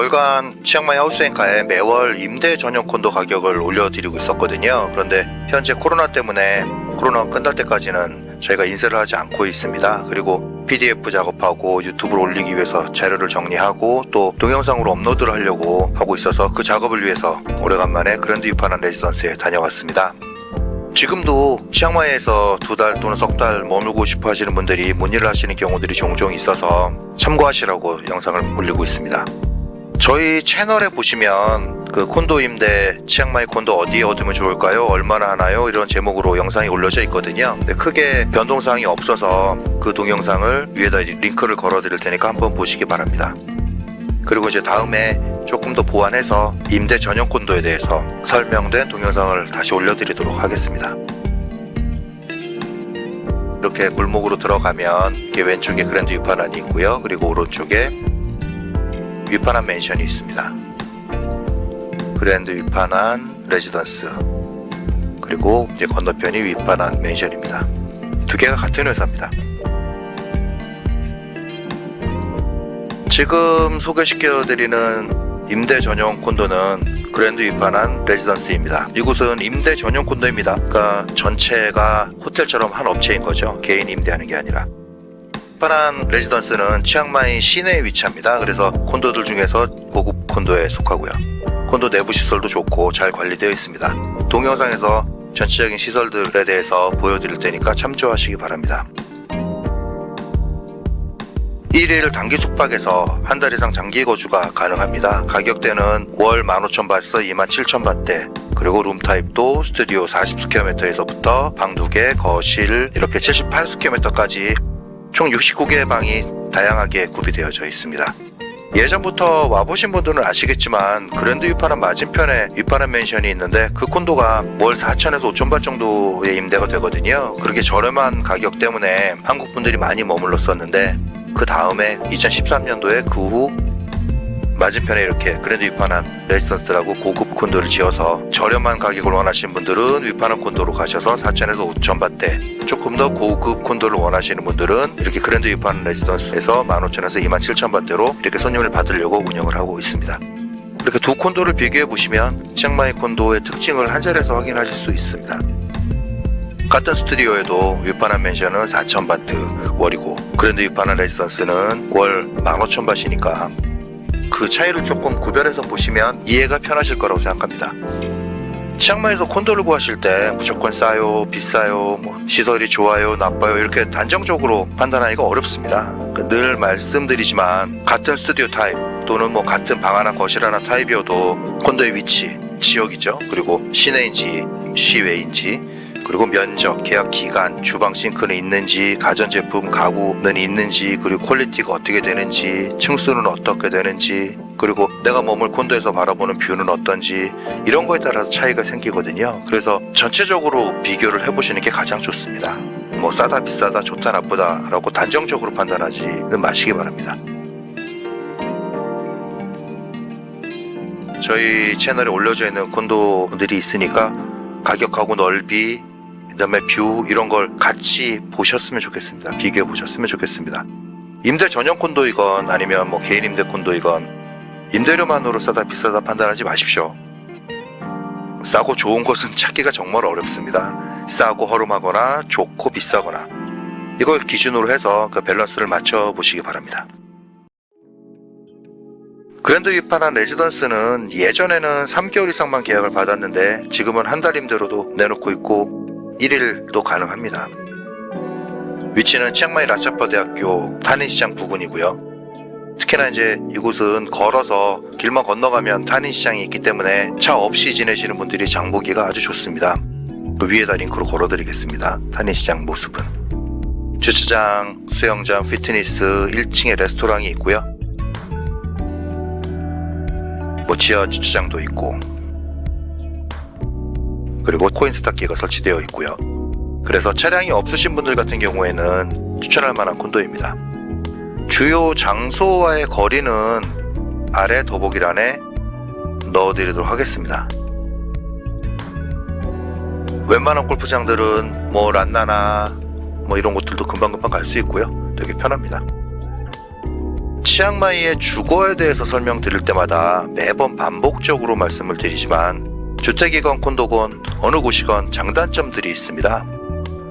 월간 치앙마이 하우스앤카에 매월 임대 전용 콘도 가격을 올려드리고 있었거든요. 그런데 현재 코로나 때문에 코로나 끝날 때까지는 저희가 인쇄를 하지 않고 있습니다. 그리고 PDF 작업하고 유튜브를 올리기 위해서 자료를 정리하고 또 동영상으로 업로드를 하려고 하고 있어서 그 작업을 위해서 오래간만에 그랜드 유파난 레지던스에 다녀왔습니다. 지금도 치앙마이에서 두 달 또는 석 달 머물고 싶어 하시는 분들이 문의를 하시는 경우들이 종종 있어서 참고하시라고 영상을 올리고 있습니다. 저희 채널에 보시면 그 콘도 임대 치앙마이 콘도 어디에 얻으면 좋을까요? 얼마나 하나요? 이런 제목으로 영상이 올려져 있거든요. 근데 크게 변동사항이 없어서 그 동영상을 위에다 링크를 걸어 드릴 테니까 한번 보시기 바랍니다. 그리고 이제 다음에 조금 더 보완해서 임대 전용 콘도에 대해서 설명된 동영상을 다시 올려드리도록 하겠습니다. 이렇게 골목으로 들어가면 왼쪽에 그랜드 유파난이 있고요. 그리고 오른쪽에 위파난 맨션이 있습니다. 그랜드 위파난 레지던스 그리고 이제 건너편이 위파난 맨션입니다. 두 개가 같은 회사입니다. 지금 소개시켜드리는 임대 전용 콘도는 그랜드 위파난 레지던스입니다. 이곳은 임대 전용 콘도입니다. 그러니까 전체가 호텔처럼 한 업체인 거죠. 개인 임대하는 게 아니라. 위파난 레지던스는 치앙마이 시내에 위치합니다. 그래서 콘도들 중에서 고급 콘도에 속하고요. 콘도 내부 시설도 좋고 잘 관리되어 있습니다. 동영상에서 전체적인 시설들에 대해서 보여드릴 테니까 참조하시기 바랍니다. 1일 단기 숙박에서 한 달 이상 장기 거주가 가능합니다. 가격대는 월 15,000바트에서 27,000바트 그리고 룸 타입도 스튜디오 40스퀘어미터에서부터 방 2개, 거실 이렇게 78스퀘어미터까지 총 69개의 방이 다양하게 구비되어져 있습니다. 예전부터 와보신 분들은 아시겠지만 그랜드 위파란 맞은편에 위파란 맨션이 있는데 그 콘도가 월 4천에서 5천 바 정도의 임대가 되거든요. 그렇게 저렴한 가격 때문에 한국 분들이 많이 머물렀었는데 그 다음에 2013년도에 그 후 맞은편에 이렇게 그랜드 위파난 레지던스라고 고급 콘도를 지어서 저렴한 가격을 원하시는 분들은 위파난 콘도로 가셔서 4천에서 5천 바대 조금 더 고급 콘도를 원하시는 분들은 이렇게 그랜드 위파난 레지던스에서 15,000에서 27,000 바대로 이렇게 손님을 받으려고 운영을 하고 있습니다. 이렇게 두 콘도를 비교해 보시면 치앙마이 콘도의 특징을 한 자리에서 확인하실 수 있습니다. 같은 스튜디오에도 위파난 맨션은 4,000바트 월이고 그랜드 위파난 레지던스는 월 15,000바트니까 그 차이를 조금 구별해서 보시면 이해가 편하실 거라고 생각합니다. 치앙마이에서 콘도를 구하실 때 무조건 싸요, 비싸요, 뭐 시설이 좋아요, 나빠요 이렇게 단정적으로 판단하기가 어렵습니다. 그늘 말씀드리지만 같은 스튜디오 타입 또는 뭐 같은 방 하나 거실 하나 타입이어도 콘도의 위치, 지역이죠. 그리고 시내인지 시외인지 그리고 면적, 계약 기간, 주방 싱크는 있는지, 가전제품, 가구는 있는지, 그리고 퀄리티가 어떻게 되는지, 층수는 어떻게 되는지, 그리고 내가 머물 콘도에서 바라보는 뷰는 어떤지, 이런 거에 따라서 차이가 생기거든요. 그래서 전체적으로 비교를 해보시는 게 가장 좋습니다. 뭐 싸다, 비싸다, 좋다, 나쁘다 라고 단정적으로 판단하지는 마시기 바랍니다. 저희 채널에 올려져 있는 콘도들이 있으니까 가격하고 넓이, 그다음에 뷰 이런 걸 같이 보셨으면 좋겠습니다. 비교해 보셨으면 좋겠습니다. 임대 전용 콘도이건 아니면 뭐 개인 임대 콘도이건 임대료만으로 싸다 비싸다 판단하지 마십시오. 싸고 좋은 곳은 찾기가 정말 어렵습니다. 싸고 허름하거나 좋고 비싸거나 이걸 기준으로 해서 그 밸런스를 맞춰 보시기 바랍니다. 그랜드 위파난 레지던스는 예전에는 3개월 이상만 계약을 받았는데 지금은 한 달 임대로도 내놓고 있고 1일도 가능합니다. 위치는 치앙마이 라차퍼 대학교 탄인시장 부근이고요. 특히나 이제 이곳은 걸어서 길만 건너가면 탄인시장이 있기 때문에 차 없이 지내시는 분들이 장보기가 아주 좋습니다. 그 위에다 링크로 걸어드리겠습니다. 탄인시장 모습은. 주차장, 수영장, 피트니스, 1층에 레스토랑이 있고요. 뭐 지하 주차장도 있고 그리고 코인 스타키가 설치되어 있고요. 그래서 차량이 없으신 분들 같은 경우에는 추천할 만한 콘도입니다. 주요 장소와의 거리는 아래 더보기란에 넣어드리도록 하겠습니다. 웬만한 골프장들은 뭐 란나나 뭐 이런 곳들도 금방금방 갈 수 있고요. 되게 편합니다. 치앙마이의 주거에 대해서 설명드릴 때마다 매번 반복적으로 말씀을 드리지만 주택이건 콘도건 어느 곳이건 장단점들이 있습니다.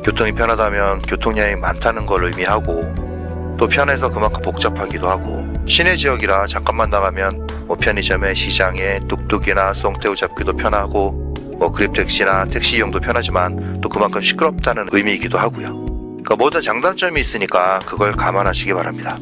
교통이 편하다면 교통량이 많다는 걸 의미하고 또 편해서 그만큼 복잡하기도 하고 시내 지역이라 잠깐만 나가면 뭐 편의점에 시장에 뚝뚝이나 송태우 잡기도 편하고 뭐 그립택시나 택시 이용도 편하지만 또 그만큼 시끄럽다는 의미이기도 하고요. 그러니까 모든 장단점이 있으니까 그걸 감안하시기 바랍니다.